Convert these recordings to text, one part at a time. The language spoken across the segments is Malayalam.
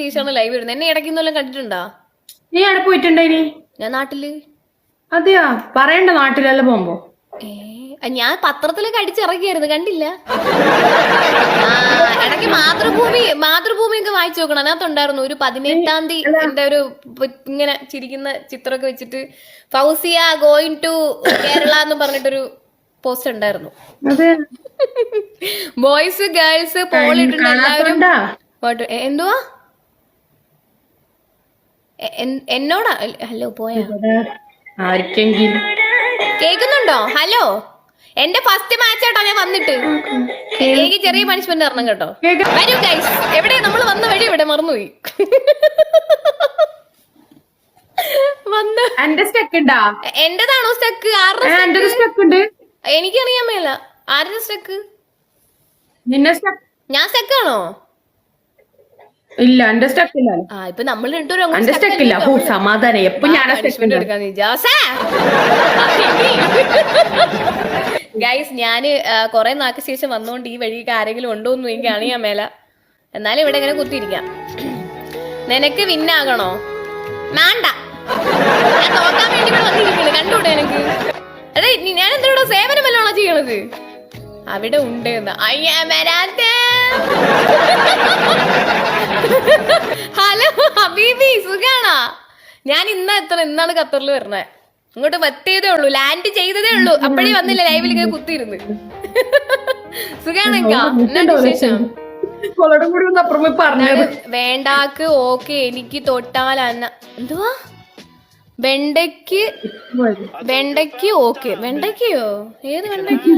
ശേഷമാണ് ലൈവ് വരുന്നത്. എന്നെ ഇടയ്ക്കുന്നല്ലോ കണ്ടിട്ടുണ്ടോ? നീ എവിടെ പോയിട്ടുണ്ടായിനി ഞാൻ നാട്ടിൽ. അതെയാ? പറയണ്ട നാട്ടിലല്ല പോകുമ്പോ. ഏ ഞാൻ പത്രത്തിലൊക്കെ അടിച്ചിറക്കിയായിരുന്നു കണ്ടില്ല. ഇടയ്ക്ക് മാതൃഭൂമി മാതൃഭൂമി ഒക്കെ വായിച്ചു നോക്കണം. അതിനകത്തുണ്ടായിരുന്നു ഒരു പതിനെട്ടാം തീയതി എന്താ ഒരു ഇങ്ങനെ ചിരിക്കുന്ന ചിത്രമൊക്കെ വെച്ചിട്ട് ഫൗസിയ ഗോയിങ് ടു കേരള എന്ന് പറഞ്ഞിട്ടൊരു പോസ്റ്റ് ഉണ്ടായിരുന്നു. ബോയ്സ് ഗേൾസ് പോളിട്ടുണ്ട് എല്ലാവരും എന്തുവാ? എന്നോടാ? ഹലോ പോയാ? ആർക്കെങ്കിലും കേക്കുന്നുണ്ടോ ഹലോ? എന്റെ ഫസ്റ്റ് മാച്ച് ആട്ടോ ഞാൻ വന്നിട്ട്. എനിക്ക് ചെറിയ പണിഷ്മെന്റ് തരണം കേട്ടോ. വരൂ ഗൈസ് എവിടെ? നമ്മൾ വന്ന വഴി ഇവിടെ മറന്നുപോയി. വന്ന. എന്റെ സ്റ്റെക്ക് ഉണ്ടാ എന്റേതാണോ സ്റ്റക്ക് ആരുടെ സ്റ്റക്ക് ഉണ്ട്. എനിക്കറിയാൻ മേല. ആരുടെ സ്റ്റക്ക് നിന്നെ സ്റ്റെക്ക് ഞാൻ സ്റ്റക്കാണോ ഇല്ല എന്റെ ഇല്ല ആ ഇപ്പൊ നമ്മൾ രണ്ടുപേരും ഇല്ല. ഓ സമാധാനം. എപ്പൊ ഞാൻ ഗൈസ് ഞാൻ കൊറേ നാൾക്ക് ശേഷം വന്നുകൊണ്ട് ഈ വഴിക്ക് ആരെങ്കിലും ഉണ്ടോ എന്ന് എനിക്ക് അറിയാൻ മേല. എന്നാലും ഇവിടെ ഇങ്ങനെ കുത്തിയിരിക്കാം. നിനക്ക് വിന്നാകണോ? വേണ്ട. ഞാൻ നോക്കാൻ വേണ്ടി വന്നിരിക്കുന്നു. കണ്ടുകൂടെ എനിക്ക് അതെ ഞാൻ എന്തിനോടോ സേവനം വല്ലോണോ ചെയ്യണത്? അവിടെ ഉണ്ട് എന്ന്. അയ്യാ വരാത്തെ ഹലോ ഹബീബി സുഖാണാ? ഞാൻ ഇന്ന എത്ര ഇന്നാണ് ഖത്തറിൽ വരണേ. ഇങ്ങോട്ട് പറ്റിയതേ ഉള്ളൂ. ലാൻഡ് ചെയ്തതേ ഉള്ളൂ. അപ്പഴേ വന്നില്ല ലൈവിൽ ഇങ്ങനെ കുത്തിയിരുന്ന്? സുഖാണെങ്കാ എന്നാ വിശേഷം? വേണ്ടാക്ക് ഓക്കെ എനിക്ക് തൊട്ടാൽ അന്ന എന്തുവാ? വെണ്ടയ്ക്ക് വെണ്ടയ്ക്ക് ഓക്കെ. വെണ്ടയ്ക്കയോ? ഏത് വെണ്ടയ്ക്ക്?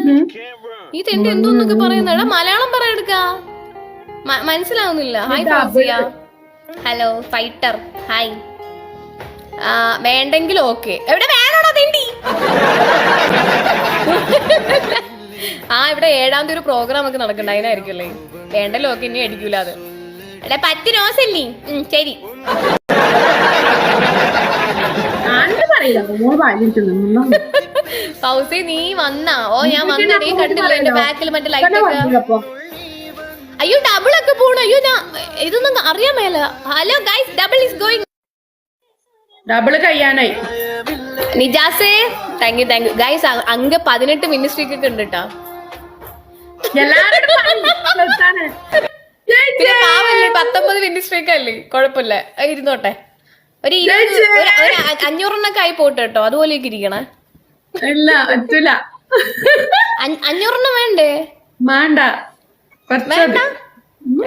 ഈ തെണ്ടി എന്തോന്നൊക്കെ പറയുന്നടാ മലയാളം പറയെടുക്ക. മനസ്സിലാവുന്നില്ല. Hi Fauziya. Hello fighter hi ആ വേണ്ടെങ്കിൽ ഓക്കെ എവിടെ വേണോടാ തെണ്ടി? ആ ഇവിടെ ഏഴാം തീയതി ഒരു പ്രോഗ്രാം ഒക്കെ നടക്കണ്ട അതിനായിരിക്കുമല്ലേ? വേണ്ടല്ലോ ഒക്കെ ഇനി അടിക്കൂല അത്. എടാ പത്ത് റോസല്ലേ ശരി. ഫൗസി നീ വന്നാ. ഓ ഞാൻ വന്നടേ കണ്ടില്ല? എന്റെ ബാക്കിൽ മറ്റേ ലൈറ്റ് ഒക്കെ. അയ്യോ ഡബിൾ ഒക്കെ പോണു. അയ്യോ ഞാൻ ഇതൊന്നും അറിയാൻ മേല. Hello guys double is going double കഴിയാനായി. നിജാസേ thank you thank you guys അങ്ങ് പതിനെട്ട് മിനിസ്ട്രിക്ക് ഒക്കെ ഉണ്ട് കേട്ടോ. പിന്നെ പാവല്ലേ പത്തൊമ്പത് മിനിസ്ട്രിക്ക് അല്ലേ? കുഴപ്പമില്ല ഇരുന്നോട്ടെ. ഒരു അഞ്ഞൂറെണ്ണൊക്കെ ആയി പോട്ടെ കേട്ടോ അതുപോലെയൊക്കെ ഇരിക്കണേ. അഞ്ഞൂറെണ്ണം വേണ്ടേ? വേണ്ട. വേണ്ട.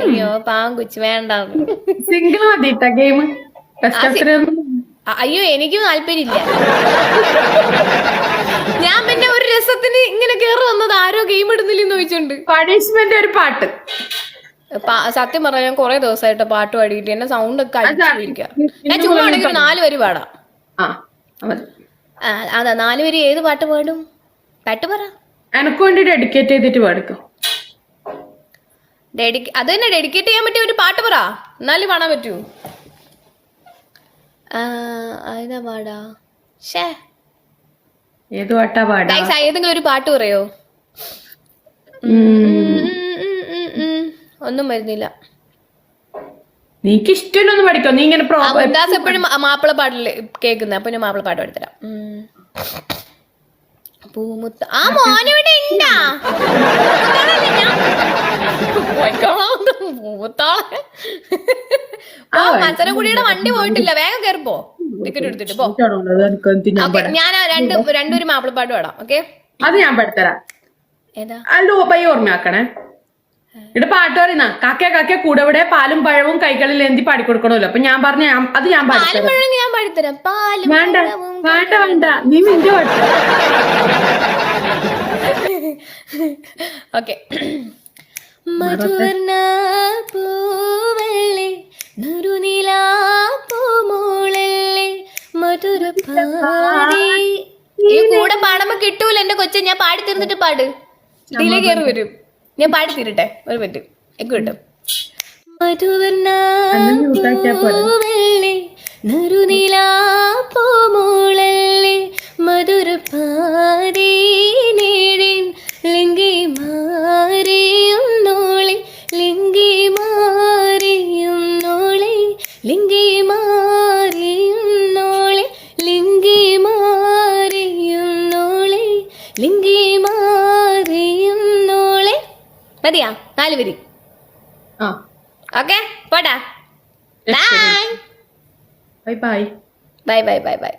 അയ്യോ പാങ്കുച്ച് കൊച്ചു വേണ്ട. സിംഗിൾ മതി ഗെയിം. അയ്യോ എനിക്കും താല്പര്യമില്ല. ഞാൻ പിന്നെ ഒരു രസത്തിന് ഇങ്ങനെ കേറി വന്നത് ആരോ ഗെയിം ഇടുന്നില്ലെന്ന് ചോദിച്ചോണ്ട്. പണിഷ്മെന്റ് ഒരു പാട്ട്. സത്യം പറഞ്ഞ ഞാൻ കൊറേ ദിവസമായിട്ട് പാട്ട് പാടിയിട്ട് എന്നെ സൗണ്ട് ഒക്കെ അടിച്ചിരിക്കുക ഞാൻ ചുമ്മാ ആണെങ്കിൽ ഒരു നാല് വരി പാടാം അതാ നാല് വരി ഏത് പാട്ട് പാടും? പാട്ട് പറ. എനക്ക് വേണ്ടി ഡെഡിക്കേറ്റ് ചെയ്തിട്ട് പാടിക്കോ. ഡെഡിക്ക അത് തന്നെ ഡെഡിക്കേറ്റ് ചെയ്യാൻ പറ്റിയ ഒരു പാട്ട് പറ. എന്നാലും പാടാൻ പറ്റൂ. ഏതാ പാടാ? ഷേ ഏത് പാട്ടാ പാടാ? ഗൈസ് ഏതെങ്കിലും ഒരു പാട്ട് പറയോ. ഒന്നും വരുന്നില്ല. പഠിക്കോ? നീ ഇങ്ങനെ എപ്പോഴും മാപ്പിള പാട്ടിൽ കേൾക്കുന്നത് അപ്പൊ ഞാൻ മാപ്പിള പാട്ട് പാടിത്തരാം. ഉം. പൂമുത്ത. ആ മോനിവിടെ ഉണ്ടാ. പൂമുത്താളെ. മച്ചനക്കുടിയുടെ വണ്ടി പോയിട്ടില്ല. വേഗം കയറിപ്പോ ടിക്കറ്റ് എടുത്തിട്ട് പോ. ഞാൻ രണ്ട് രണ്ടൊരു മാപ്പിളപ്പാട് പാടാം. ഓക്കെ? അത് ഞാൻ പഠിത്തരാം അല്ലോ പൈ ഓർമ്മയാക്കണേ. ഇവിടെ പാട്ട് പറയുന്ന കാക്കേ കാക്കേ കൂടെവിടെ പാലും പഴവും കൈകളിൽ എന്തി പാടിക്കൊടുക്കണമല്ലോ. അപ്പൊ ഞാൻ പറഞ്ഞ അത് ഞാൻ പാടിത്തരാം. വേണ്ട വേണ്ട വേണ്ട. നീ നിന്റെ പാട്ട് ഓക്കെ. മധുവർണ പൂവല്ലേ നുരുനില പൂമോളല്ലേ മധുര ഈ കൂടെ പാടുമ്പോ കിട്ടൂല എന്റെ കൊച്ചു. ഞാൻ പാടി തീർന്നിട്ട് പാട്. ഡിലേ കയറി വരും. ഞാൻ പാടി തീരട്ടെ. ഒരു മിനിറ്റ്. എനിക്ക് കിട്ടും മധുവർണ പൂവല്ലേ നുരുനില പൂമോളല്ലേ മതിയാ നാല് വരി. ആ. ഓക്കെ പോട്ടാ bye bye. Bye bye bye bye.